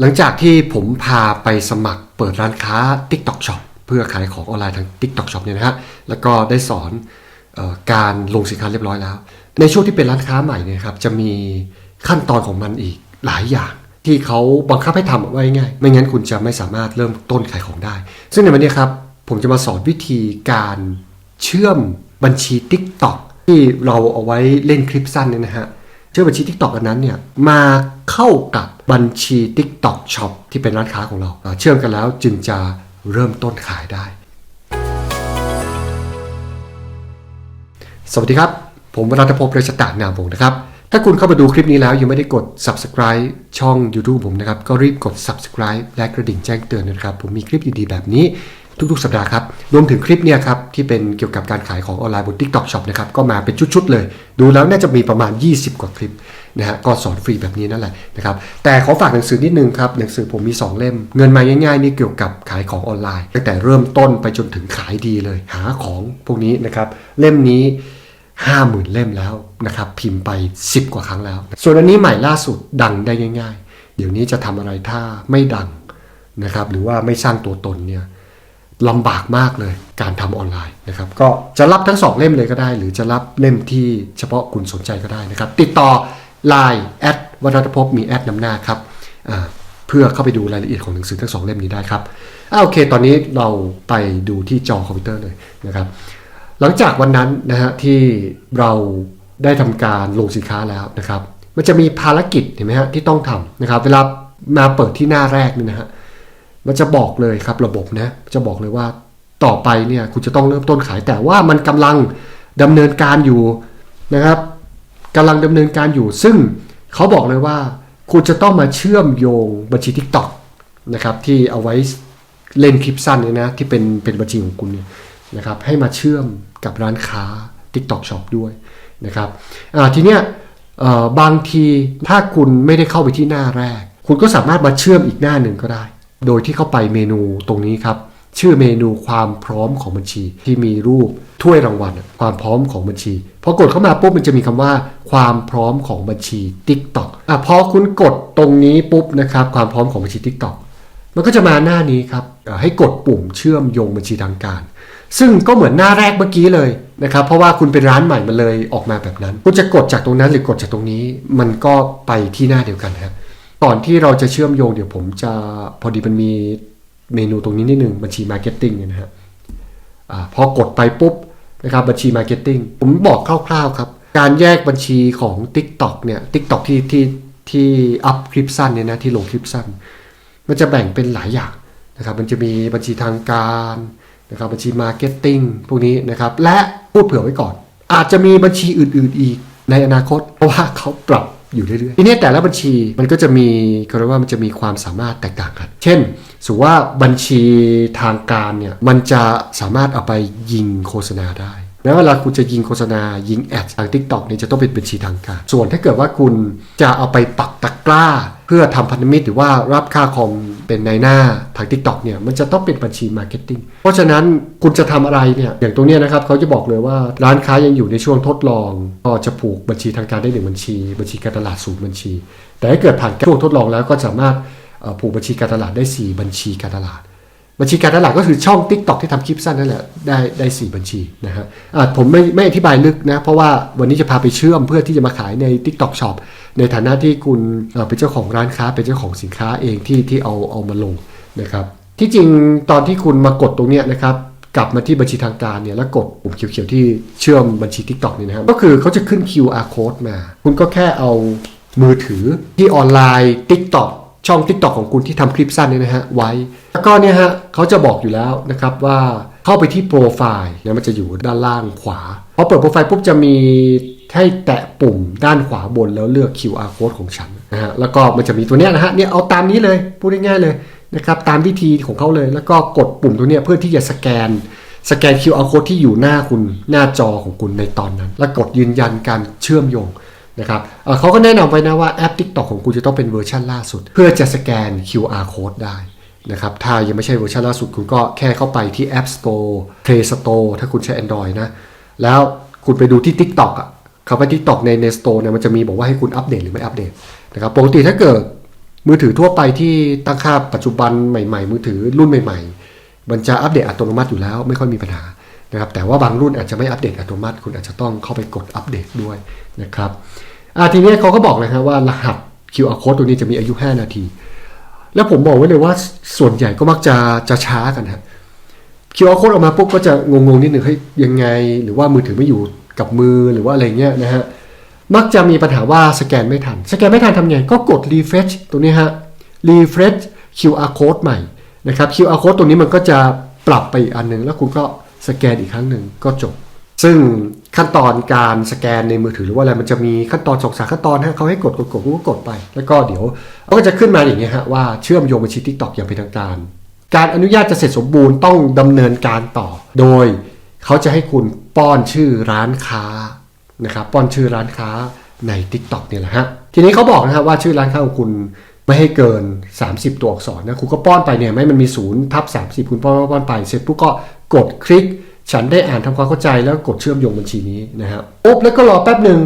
หลังจากที่ผมพาไปสมัครเปิดร้านค้า TikTok Shop เพื่อขายของออนไลน์ทาง TikTok Shop เนี่ยนะฮะแล้วก็ได้สอนออการลงสินค้าเรียบร้อยแล้ว ในช่วงที่เป็นร้านค้าใหม่เนี่ยครับจะมีขั้นตอนของมันอีกหลายอย่าง ที่เขาบังคับให้ทำไว้ง่าย ไม่งั้นคุณจะไม่สามารถเริ่มต้นขายของได้ ซึ่งในวันนี้ครับผมจะมาสอนวิธีการเชื่อมบัญชี TikTok ที่เราเอาไว้เล่นคลิปสั้นเนี่ยนะฮะ ชื่อมบัญชี TikTok อันนั้นเนี่ยมาเข้ากับบัญชี TikTok Shop ที่เป็นร้านค้าของเรา เชื่อมกันแล้วจึงจะเริ่มต้นขายได้ สวัสดีครับ ผมวรัตพงศ์เรชตานามวงศ์นะครับ ถ้าคุณเข้ามาดูคลิปนี้แล้วยังไม่ได้กด subscribe ช่อง YouTube ผมนะครับ ก็รีบกด subscribe และกระดิ่งแจ้งเตือนนะครับ ผมมีคลิปดีๆแบบนี้ทุกๆ สัปดาห์ครับ รวมถึงคลิปเนี่ยครับ ที่เป็นเกี่ยวกับการขายของออนไลน์บน TikTok Shop นะครับ ก็มาเป็นชุดๆเลย ดูแล้วน่าจะมีประมาณ 20 กว่าคลิปนะฮะก็สอนฟรีแบบนี้นั่นแหละนะครับ แต่ขอฝากหนังสือนิดนึงครับ หนังสือผมมี 2 เล่ม เงินมาง่ายๆนี่เกี่ยวกับขายของออนไลน์ตั้งแต่เริ่มต้นไปจนถึงขายดีเลย หาของพวกนี้นะครับเล่มนี้ ห้าหมื่นเล่มแล้วนะครับพิมพ์ไป 10 กว่าครั้งแล้ว ส่วนอันนี้ใหม่ล่าสุดดังได้ง่าย ๆ เดี๋ยวนี้จะทำอะไรถ้าไม่ดังนะครับหรือว่าไม่สร้างตัวตนเนี่ยลำบากมากเลยการทำออนไลน์นะครับก็จะรับทั้งสองเล่มเลยก็ได้ หรือจะรับเล่มที่เฉพาะคุณสนใจก็ได้นะครับ ติดต่อ Line แอดวัฒนภพมีแอดนำหน้าครับเพื่อเข้าไปดูรายละเอียดของหนังสือทั้งสองเล่มนี้ได้ครับอ่าโอเค ตอนนี้เราไปดูที่จอคอมพิวเตอร์เลยนะครับ หลังจากวันนั้นนะฮะที่เราได้ทำการลงสินค้าแล้วนะครับ มันจะมีภารกิจเห็นไหมฮะที่ต้องทำนะครับ เวลามาเปิดที่หน้าแรกนี่นะฮะมันจะบอกเลยครับระบบนะจะบอกเลยว่าต่อไปเนี่ยคุณจะต้องเริ่มต้นขาย แต่ว่ามันกำลังดำเนินการอยู่นะครับกำลังดำเนินการอยู่ ซึ่งเขาบอกเลยว่า คุณจะต้องมาเชื่อมโยงบัญชี TikTok นะครับที่เอาไว้เล่นคลิปสั้นเนี่ยนะที่เป็นเป็นบัญชีของคุณเนี่ยนะครับให้มาเชื่อม กับร้านค้า TikTok Shop ด้วยนะครับทีเนี้ยบางทีถ้าคุณไม่ได้เข้าไปที่หน้าแรก คุณก็สามารถมาเชื่อมอีกหน้าหนึ่งก็ได้ โดยที่เข้าไปเมนูตรงนี้ครับ ชื่อเมนูความพร้อมของบัญชีที่มีรูปถ้วยรางวัลความพร้อมของบัญชีพอกดเข้ามาปุ๊บมันจะมีคำว่าความพร้อมของบัญชี TikTok อะพอคุณกดตรงนี้ปุ๊บนะครับความพร้อมของบัญชี TikTok มันก็จะมาหน้านี้ครับให้กดปุ่มเชื่อมโยงบัญชีทางการ ซึ่งก็เหมือนหน้าแรกเมื่อกี้เลยนะครับ เพราะว่าคุณเป็นร้านใหม่มาเลยออกมาแบบนั้น คุณจะกดจากตรงนั้นหรือกดจากตรงนี้ มันก็ไปที่หน้าเดียวกันครับก่อนที่เราจะเชื่อมโยงเดี๋ยวผมจะพอดีมันมีเมนูตรงนี้นิดนึงบัญชีมาร์เก็ตติ้งเนี่ยนะฮะอพอกดไปปุ๊บนะครับบัญชีมาร์เก็ตติ้งผมบอกคร่าวๆครับ การแยกบัญชีของ TikTok เนี่ย TikTok ที่ที่ที่อัพคลิปสั้นเนี่ยนะที่ลงคลิปสั้น มันจะแบ่งเป็นหลายอย่างนะครับมันจะมีบัญชีทางการ นะครับบัญชีมาร์เก็ตติ้งพวกนี้นะครับและพูดเผื่อไว้ก่อน อาจจะมีบัญชีอื่น ๆ อีกในอนาคต เพราะว่าเขาปรับอยู่เรื่อยๆทีนี้แต่ละบัญชีมันก็จะมีเขาเรียกว่ามันจะมีความสามารถแตกต่างกัน เช่นสมมติว่าบัญชีทางการเนี่ยมันจะสามารถเอาไปยิงโฆษณาได้ แล้วเวลาคุณจะยิงโฆษณายิงแอดทาง TikTok เนี่จะต้องเป็นบัญชีทางการ ส่วนถ้าเกิดว่าคุณจะเอาไปปักตะกร้า เพื่อทำพันธมิตรหรือว่ารับค่าคอมเป็นในหน้าทาง TikTok เนี่ยมันจะต้องเป็นบัญชีมาร์เก็ตติ้งเพราะฉะนั้นคุณจะทำอะไรเนี่ยอย่างตรงนี้นะครับเขาจะบอกเลยว่าร้านค้ายังอยู่ในช่วงทดลอง ก็จะผูกบัญชีทางการได้หนึ่งบัญชี บัญชีการตลาดศูนย์บัญชี แต่ถ้าเกิดผ่านช่วงทดลองแล้วก็สามารถผูกบัญชีการตลาดได้ 4 บัญชีการตลาด บัญชีการตลาดก็คือช่อง Tik t o อกที่ทำคลิปสั้นนั่นแหละได้ได้สบัญชีนะฮะอะผมไม่ไม่อธิบายลึกนะ เพราะว่าวันนี้จะพาไปเชื่อมเพื่อที่จะมาขายใน Tik t o อกช็อปในฐานะที่คุณเอ่อเป็นเจ้าของร้านค้า เป็นเจ้าของสินค้าเองที่ที่เอาเอามาลงนะครับที่จริงตอนที่คุณมากดตรงเนี้ยนะครับกลับมาที่บัญชีทางการเนี่ยแล้วกดปุ่มเขียวๆที่เชื่อมบัญชี Tik t o อกนี่นะครับก็คือเขาจะขึ้น QR code มา คุณก็แค่เอามือถือที่ออนไลน์ Tik t o อก ช่อง Tik t o อกของคุณที่ทำคลิปสั้นเนี่ยนะฮะไว้ แล้วก็เนี่ยฮะเขาจะบอกอยู่แล้วนะครับว่าเข้าไปที่โปรไฟล์เนี่ยมันจะอยู่ด้านล่างขวาพอเปิดโปรไฟล์ปุ๊บจะมีให้แตะปุ่มด้านขวาบนแล้วเลือก QR code ของฉันนะฮะแล้วก็มันจะมีตัวเนี้ยนะฮะเนี่ยเอาตามนี้เลยพูดง่ายๆเลยนะครับตามวิธีของเขาเลย แล้วก็กดปุ่มตัวเนี้ยเพื่อที่จะสแกน สแกน QR code ที่อยู่หน้าคุณหน้าจอของคุณในตอนนั้น แล้วกดยืนยันการเชื่อมโยง นะครับเเขาก็แนะนำไว้นะว่าแอป TikTok ของคุณจะต้องเป็นเวอร์ชันล่าสุด เพื่อจะสแกน QR code ได้นะครับถ้ายังไม่ใช่เวอร์ชันล่าสุดคุณก็แค่เข้าไปที่ App Store Play Store ถ้าคุณใช้ Android นะ แล้วคุณไปดูที่ TikTok อะเข้าไป TikTok ในใน Store เนี่ยมันจะมีบอกว่าให้คุณอัปเดตหรือไม่อัปเดตนะครับปกติถ้าเกิดมือถือทั่วไปที่ตั้งค่าปัจจุบันใหม่ ๆ มือถือรุ่นใหม่ ๆ มันจะอัปเดตอัตโนมัติอยู่แล้วไม่ค่อยมีปัญหา นะครับแต่ว่าบางรุ่นอาจจะไม่อัปเดตอัตโนมัติ คุณอาจจะต้องเข้าไปกดอัปเดตด้วยนะครับทีนี้เขาก็บอกเลยฮะว่ารหัส QR code ตัวนี้จะมีอายุ 5 นาที แล้วผมบอกไว้เลยว่าส่วนใหญ่ก็มักจะจะช้ากันฮะ QR code ออกมาปุ๊บก็จะงงๆนิดหนึ่งเฮ้ยยังไง หรือว่ามือถือไม่อยู่กับมือหรือว่าอะไรเงี้ยนะฮะมักจะมีปัญหาว่าสแกนไม่ทัน สแกนไม่ทันทำไงก็กด refresh ตัวนี้ฮะ refresh QR code ใหม่นะครับ QR code ตัวนี้มันก็จะปรับไปอีกอันหนึ่งแล้วคุณก็ สแกนอีกครั้งหนึ่งก็จบ ซึ่งขั้นตอนการสแกนในมือถือหรือว่าอะไรมันจะมีขั้นตอนสองสาขั้นตอนฮะเขาให้กดกดกดก็กดไป แล้วก็เดี๋ยวเขาก็จะขึ้นมาอย่างเงี้ยฮะว่าเชื่อมโยงบัญชี TikTok อย่างเป็นทางการ การอนุญาตจะเสร็จสมบูรณ์ต้องดำเนินการต่อ โดยเขาจะให้คุณป้อนชื่อร้านค้านะครับป้อนชื่อร้านค้าใน TikTok เนี่ยแหละฮะทีนี้เขาบอกนะครับว่าชื่อร้านค้าของคุณ ไม่ให้เกิน 30 ตัวอักษรนะคุณก็ป้อนไปเนี่ยไม่มันมี0ทับ30 คุณป้อนป้อนป้อนไป เสร็จปุ๊บก็กดคลิก ฉันได้อ่านทำความเข้าใจแล้วกดเชื่อมโยงบัญชีนี้นะครับปุ๊บแล้วก็รอแป๊บหนึ่ง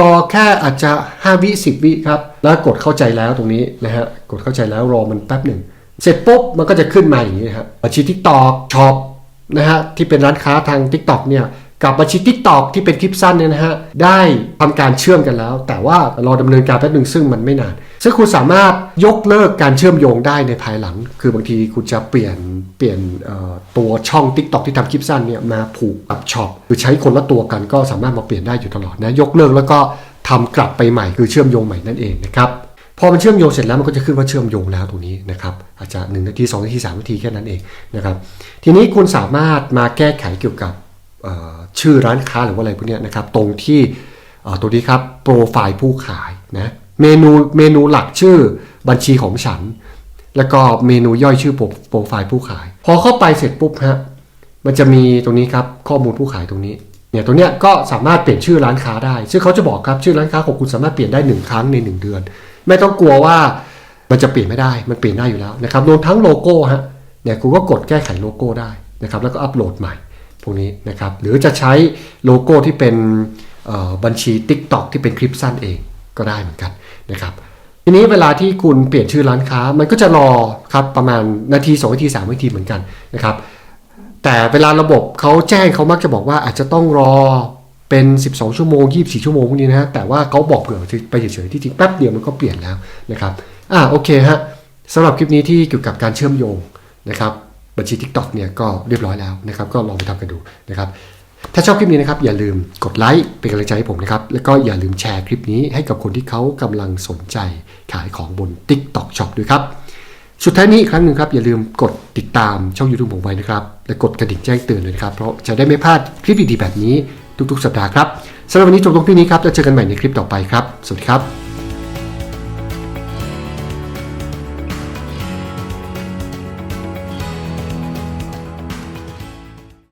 รอแค่อาจจะ 5 วิ 10 วิครับ แล้วกดเข้าใจแล้วตรงนี้นะฮะกดเข้าใจแล้วรอมันแป๊บหนึ่งเสร็จปุ๊บมันก็จะขึ้นมาอย่างนี้ครับบัญชี TikTok ช็อปนะฮะที่เป็นร้านค้าทาง TikTok เนี่ยกับบัญชี TikTok ที่เป็นคลิปสั้นเนี่ยนะฮะได้ทำการเชื่อมกันแล้ว แต่ว่ารอดำเนินการแป๊บหนึ่งซึ่งมันไม่นาน ซึ่งคุณสามารถยกเลิกการเชื่อมโยงได้ในภายหลัง คือบางทีคุณจะเปลี่ยนเปลี่ยนตัวช่อง TikTok ที่ทำคลิปสั้นเนี่ยมาผูกกับช็อปคือใช้คนละตัวกันก็สามารถมาเปลี่ยนได้อยู่ตลอดนะยกเลิกแล้วก็ทำกลับไปใหม่คือเชื่อมโยงใหม่นั่นเองนะครับพอมันเชื่อมโยงเสร็จแล้วมันก็จะขึ้นว่าเชื่อมโยงแล้วตรงนี้นะครับอาจจะ1นาที2นาที3นาทีแค่นั้นเองนะครับทีนี้คุณสามารถมาแก้ไขเกี่ยวกับชื่อร้านค้าหรือว่าอะไรพวกนี้นะครับตรงที่ตัวนี้ครับโปรไฟล์ผู้ขายนะ เมนูเมนูหลักชื่อบัญชีของฉัน แล้วก็เมนูย่อยชื่อโปรไฟล์ผู้ขาย พอเข้าไปเสร็จปุ๊บฮะมันจะมีตรงนี้ครับข้อมูลผู้ขายตรงนี้เนี่ยตรงเนี้ยก็สามารถเปลี่ยนชื่อร้านค้าได้ ซึ่งเขาจะบอกครับชื่อร้านค้าของคุณสามารถเปลี่ยนได้หนึ่งครั้งในหนึ่งเดือน ไม่ต้องกลัวว่ามันจะเปลี่ยนไม่ได้ มันเปลี่ยนได้อยู่แล้วนะครับรวมทั้งโลโก้ฮะเนี่ยคุณก็กดแก้ไขโลโก้ได้นะครับแล้วก็อัปโหลดใหม่พวกนี้นะครับหรือจะใช้โลโก้ที่เป็นบัญชี TikTok ที่เป็นคลิปสั้นเองก็ได้เหมือนกัน นะครับทีนี้เวลาที่คุณเปลี่ยนชื่อร้านค้ามันก็จะรอครับประมาณนาที2นาที3นาทีเหมือนกันนะครับแต่เวลาระบบเขาแจ้งเขามักจะบอกว่าอาจจะต้องรอเป็น 12 ชั่วโมง 24 ชั่วโมงพวกนี้นะฮะแต่ว่าเขาบอกเผื่อไปเฉยๆที่จริงแป๊บเดียวมันก็เปลี่ยนแล้วนะครับอ่าโอเคฮะสำหรับคลิปนี้ที่เกี่ยวกับการเชื่อมโยงนะครับบัญชี TikTok เนี่ยก็เรียบร้อยแล้วนะครับก็ลองไปทำกันดูนะครับ ถ้าชอบคลิปนี้นะครับอย่าลืมกดไลค์เป็นกำลังใจให้ผมนะครับ แล้วก็อย่าลืมแชร์คลิปนี้ให้กับคนที่เขากำลังสนใจขายของบน TikTok Shop ด้วยครับ สุดท้ายนี้อีกครั้งหนึ่งครับอย่าลืมกดติดตามช่อง YouTube ผมไว้นะครับ และกดกระดิ่งแจ้งเตือนเลยนะครับ เพราะจะได้ไม่พลาดคลิปดีๆแบบนี้ทุกๆ สัปดาห์ครับสำหรับวันนี้จบตรงที่นี้ครับแล้วเจอกันใหม่ในคลิปต่อไปครับ สวัสดีครับ